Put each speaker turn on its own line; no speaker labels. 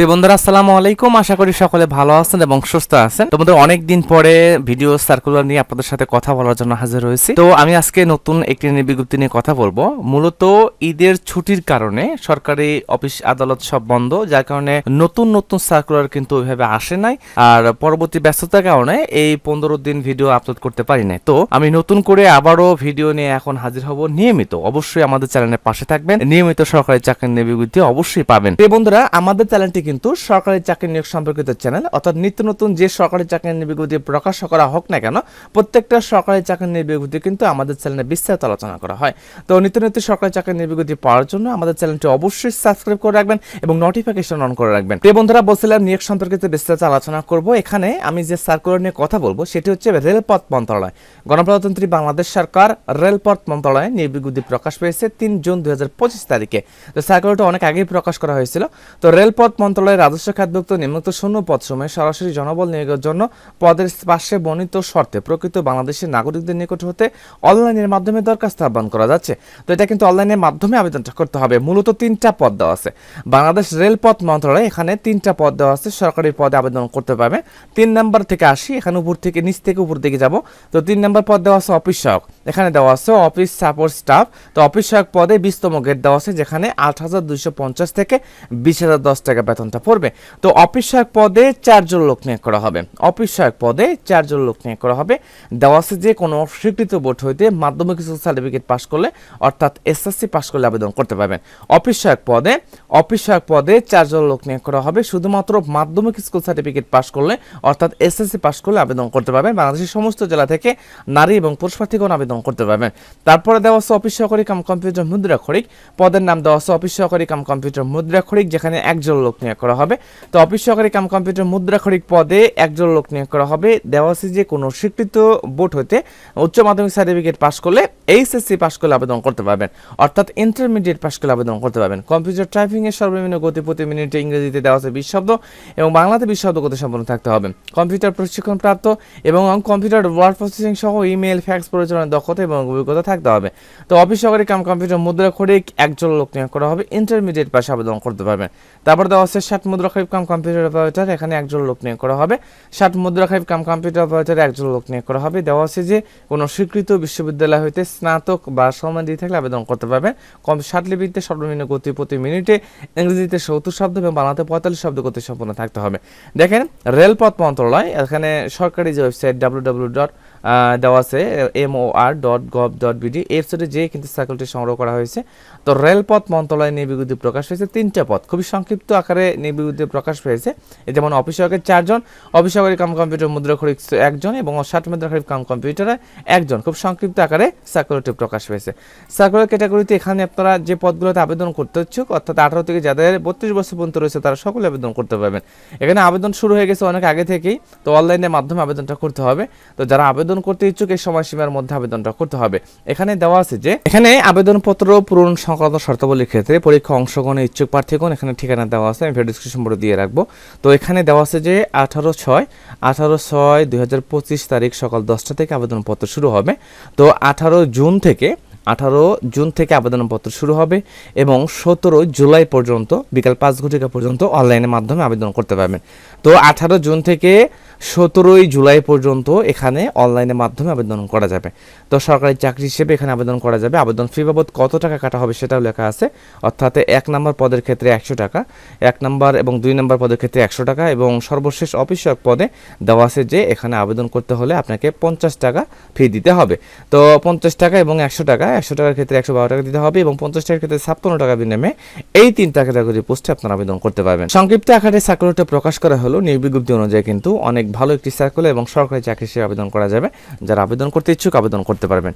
তো বন্ধুরা, আসসালামু আলাইকুম। আশা করি সকলে ভালো আছেন এবং সুস্থ আছেন। তোমাদের অনেক দিন পরে ভিডিও সার্কুলার নিয়ে আপনাদের সাথে কথা বলার জন্য হাজির হয়েছি। তো আমি আজকে নতুন একটি বিজ্ঞপ্তি নিয়ে কথা বলব। মূলত ঈদের ছুটির কারণে সরকারি অফিস, আদালত সব বন্ধ। যার কারণে নতুন নতুন সার্কুলার কিন্তু ওইভাবে আসে নাই। আর পরবর্তী ব্যস্ততার কারণে এই পনেরো দিন ভিডিও আপলোড করতে পারি নাই। তো আমি নতুন করে আবারও ভিডিও নিয়ে এখন হাজির হব নিয়মিত। অবশ্যই আমাদের চ্যানেলের পাশে থাকবেন। নিয়মিত সরকারি চাকরির নিয়ে বিজ্ঞপ্তি অবশ্যই পাবেন। তো বন্ধুরা, আমাদের চ্যানেলটি কিন্তু সরকারি চাকরি নিয়োগ সম্পর্কিত চ্যানেল, অর্থাৎ নিত্য নতুন যে সরকারি চাকরি বিজ্ঞপ্তি প্রকাশ করা হোক না কেন, প্রত্যেকটা সরকারি চাকরি বিজ্ঞপ্তি কিন্তু আমাদের চ্যানেলে বিস্তারিত আলোচনা করা হয়। তো নিত্য নতুন সরকারি চাকরি বিজ্ঞপ্তি পাওয়ার জন্য আমাদের চ্যানেলটি অবশ্যই সাবস্ক্রাইব করে রাখবেন এবং নোটিফিকেশন অন করে রাখবেন। প্রিয় বন্ধুরা, বলছিলাম নিয়োগ সম্পর্কিত বিস্তারিত আলোচনা করব। এখানে আমি যে সার্কুলার নিয়ে কথা বলব, সেটি হচ্ছে রেলপথ মন্ত্রণালয়। গণপ্রজাতন্ত্রী বাংলাদেশ সরকার রেলপথ মন্ত্রণালয়ে নিয়োগ বিজ্ঞপ্তি প্রকাশ পেয়েছে তিন জুন দুই হাজার পঁচিশ তারিখে। তো সার্কুলারটা অনেক আগেই প্রকাশ করা হয়েছিল। তো রেলপথ মন্ত্রণালয়ের রাজস্ব খাতভুক্ত নিম্নোক্ত শূন্য পদ সময়ে সরাসরি জনবল নিয়োগের জন্য পদের পাশে বর্ণিত শর্তে প্রকৃত বাংলাদেশের নাগরিকদের নিকট হতে অনলাইনের মাধ্যমে দরখাস্ত আহ্বান করা যাচ্ছে। তো এটা কিন্তু অনলাইনের মাধ্যমে আবেদনটা করতে হবে। মূলত তিনটা পদ দেওয়া আছে। বাংলাদেশ রেলপথ মন্ত্রণালয়, এখানে তিনটা পদ দেওয়া আছে। সরকারি পদে আবেদন করতে পারবে। তিন নাম্বার থেকে আসি, এখানে উপর থেকে, নিচ থেকে উপর দিকে যাব। তো তিন নাম্বার পদ দেওয়া আছে অফিস সহায়ক এখানে দেওয়া আছে অফিস সাপোর্ট স্টাফ। তো অফিস সহায়ক পদে বিশতম গেট দেওয়া আছে, যেখানে আট হাজার দুইশো পঞ্চাশ থেকে বিশ হাজার দশ টাকা বেতনটা পড়বে। তো অফিস সহায়ক পদে চারজন লোক নিয়োগ করা হবে। অফিস সহায়ক পদে চারজন লোক নিয়োগ করা হবে। দেওয়া আছে যে কোনো স্বীকৃত বোর্ড হইতে মাধ্যমিক স্কুল সার্টিফিকেট পাস করলে, অর্থাৎ এসএসসি পাস করলে আবেদন করতে পারবেন। অফিস সহায়ক পদে, অফিস সহায়ক পদে চারজন লোক নিয়োগ করা হবে। শুধুমাত্র মাধ্যমিক স্কুল সার্টিফিকেট পাস করলে, অর্থাৎ এসএসসি পাস করলে আবেদন করতে পারবেন। বাংলাদেশের সমস্ত জেলা থেকে নারী এবং পুরুষ প্রার্থীগণ আবেদন করতে পারবেন। তারপরে দেওয়া আছে অফিস সহকারী কাম কম্পিউটার মুদ্রা মুদ্রাক্ষরিক পদের নাম দেওয়া আছে অফিস সহকারী কাম কম্পিউটার মুদ্রা মুদ্রাক্ষরিক যেখানে একজন লোক নিয়োগ করা হবে। তো অফিস সহকারী কাম কম্পিউটার মুদ্রা মুদ্রাক্ষরিক পদে একজন লোক নিয়োগ করা হবে। দেওয়া আছে যে কোনো স্বীকৃত বোর্ড হতে উচ্চ মাধ্যমিক সার্টিফিকেট পাস করলে এইচএসসি পাস করলে আবেদন করতে পারবেন। অর্থাৎ ইন্টারমিডিয়েট পাস করলে আবেদন করতে পারবেন। কম্পিউটার টাইপিং এর সর্বনিম্ন গতি প্রতি মিনিটে ইংরেজিতে দেওয়া আছে বিশ শব্দ এবং বাংলাতে বিশ শব্দ গতি সম্পন্ন থাকতে হবে। কম্পিউটার প্রশিক্ষণ প্রাপ্ত এবং কম্পিউটার ওয়ার্ড প্রসেসিং সহ ইমেল ফ্যাক্স পরিচালনার দক্ষতা এবং অভিজ্ঞতা থাকতে হবে। তো অফিস সহকারী কাম কম্পিউটার মুদ্রা খরিক একজন লোক নিয়োগ করা হবে ইন্টারমিডিয়েট পাশে আবেদন করতে পারবেন তারপর দেওয়া হচ্ছে ষাট মুদ্রা খরিফ কাম কম্পিউটার অপারেটর এখানে একজন লোক নিয়োগ করা হবে। ষাট মুদ্রা খরিফ কাম কম্পিউটার অপারেটর একজন লোক নিয়োগ করা হবে। দেওয়া হচ্ছে যে, কোনো স্বীকৃত বিশ্ববিদ্যালয় হইতে স্নাতক বা সমান দিয়ে থাকলে আবেদন করতে পারবেন কম ষাট লিপিতে সর্বনিম্ন গতি প্রতি মিনিটে ইংরেজিতে সত্তর শব্দ এবং বাংলাতে পঁয়তাল্লিশ শব্দ গতি সম্পন্ন থাকতে হবে। দেখেন, রেলপথ মন্ত্রণালয়, এখানে সরকারি যে ওয়েবসাইট ডাব্লিউ ডাব্লিউ ডট দেওয়া আছে M O R dot gov dot BD এর সাথে যে কিন্তু সার্কেলটি সংগ্রহ করা হয়েছে। তো রেলপথ মন্ত্রণালয় নিয়ে প্রকাশ হয়েছে তিনটা পথ। খুবই সংক্ষিপ্ত আকারে নিয়ে প্রকাশ পেয়েছে যেমন অফিস সহকারী চারজন অফিস সহকারী কাম কম্পিউটার মুদ্রা খরিক একজন এবং ষাট মুদ্রা খরিক কাম কম্পিউটারে একজন। খুব সংক্ষিপ্ত আকারে সার্কুলারটি প্রকাশ পেয়েছে সার্কুলার ক্যাটাগরিতে এখানে আপনারা যে পদগুলোতে আবেদন করতে ইচ্ছুক, অর্থাৎ আঠারো থেকে যাদের বত্রিশ বছর পর্যন্ত রয়েছে, তারা সকলে আবেদন করতে পারবেন। এখানে আবেদন শুরু হয়ে গেছে অনেক আগে থেকেই, তো অনলাইনের মাধ্যমে আবেদনটা করতে হবে। তো যারা আবেদন করতে ইচ্ছুক, এই সময়সীমার মধ্যে আবেদনটা করতে হবে। এখানে দেওয়া আছে যে, এখানে আবেদনপত্র পূরণ সংক্রান্ত শর্তাবলীর ক্ষেত্রে পরীক্ষা অংশগ্রহণের ইচ্ছুক প্রার্থীগণ, এখানে ঠিকানা দেওয়া আছে, আমি ভিডিও ডিসক্রিপশন বোর্ডে দিয়ে রাখব। তো এখানে দেওয়া আছে যে, আঠারো ছয় আঠারো ছয় দুই তারিখ সকাল দশটা থেকে আবেদনপত্র শুরু হবে। তো আঠারো জুন থেকে আঠারো জুন থেকে আবেদনপত্র শুরু হবে এবং সতেরো জুলাই পর্যন্ত, বিকাল পাঁচ ঘটিকা পর্যন্ত অনলাইনের মাধ্যমে আবেদন করতে পারবেন। তো আঠারো জুন থেকে সতেরোই জুলাই পর্যন্ত এখানে অনলাইনের মাধ্যমে আবেদন করা যাবে। তো সরকারি চাকরি হিসেবে এখানে আবেদন করা যাবে। আবেদন ফি বাবদ কত টাকা কাটা হবে সেটাও লেখা আছে। অর্থাৎ এক নম্বর পদের ক্ষেত্রে একশো টাকা, এক নম্বর এবং দুই নম্বর পদের ক্ষেত্রে একশো টাকা এবং সর্বশেষ অফিস পদে দেওয়া আছে যে এখানে আবেদন করতে হলে আপনাকে পঞ্চাশ টাকা ফি দিতে হবে। তো পঞ্চাশ টাকা এবং একশো টাকা একশো টাকার ক্ষেত্রে একশো বারো টাকা দিতে হবে এবং পঞ্চাশ টাকার ক্ষেত্রে ছাপ্পান্ন টাকা বিনিময়ে এই তিনটা ক্যাটাগরি পোস্টে আপনারা আবেদন করতে পারবেন। সংক্ষিপ্ত আকারে সার্কুলারটা প্রকাশ করা হলো। নিয়োগ বিজ্ঞপ্তি অনুযায়ী কিন্তু অনেক ভালো একটি সার্কুলার এবং সরকারি চাকরি আবেদন করা যাবে। যারা আবেদন করতে ইচ্ছুক আবেদন করতে পারবেন।